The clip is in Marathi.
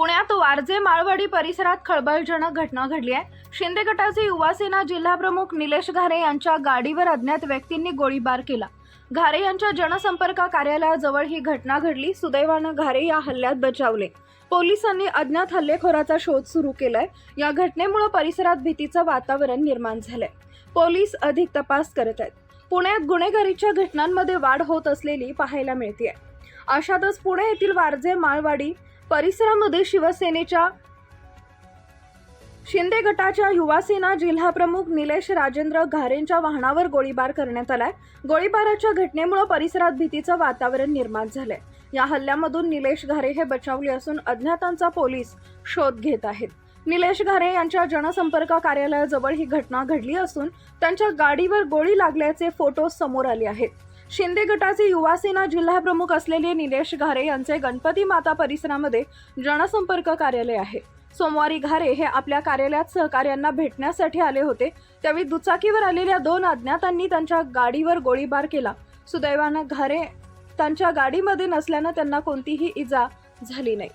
पुण्यात वारजे माळवाडी परिसरात खळबळजनक घटना घडली आहे. शिंदे गटाचे युवासेना जिल्हाप्रमुख निलेश घारे यांच्या गाडीवर अज्ञात व्यक्तींनी गोळीबार केला. घारे यांच्या जनसंपर्क कार्यालयाजवळ ही घटना घडली. सुदैवानं घारे या हल्ल्यात बचावले. पोलिसांनी अज्ञात हल्लेखोराचा शोध सुरू केलाय. या घटनेमुळे परिसरात भीतीचं वातावरण निर्माण झालंय. पोलीस अधिक तपास करत आहेत. पुण्यात गुन्हेगारीच्या घटनांमध्ये वाढ होत असलेली पाहायला मिळते अशातच पुणे येथील वारजे माळवाडी परिसरामध्ये शिवसेनेच्या शिंदे गटाच्या युवासेना जिल्हाप्रमुख निलेश राजेंद्र घारेंच्या वाहनावर गोळीबार करण्यात आलाय. गोळीबाराच्या घटनेमुळे परिसरात भीतीचं वातावरण निर्माण झालंय. या हल्ल्यामधून निलेश घारे हे बचावले असून अज्ञातांचा पोलीस शोध घेत आहेत. निलेश घारे यांच्या जनसंपर्क कार्यालयाजवळ ही घटना घडली असून त्यांच्या गाडीवर गोळी लागल्याचे फोटो समोर आले आहेत. शिंदे गटाचे युवासेना जिल्हाप्रमुख असलेले निलेश घारे यांचे गणपती माता परिसरामध्ये जनसंपर्क कार्यालय आहे. सोमवारी घारे हे आपल्या कार्यालयात सहकार्यांना भेटण्यासाठी आले होते. त्यावेळी दुचाकीवर आलेल्या दोन अज्ञातांनी त्यांच्या गाडीवर गोळीबार केला. सुदैवानं घारे त्यांच्या गाडीमध्ये नसल्यानं त्यांना कोणतीही इजा झाली नाही.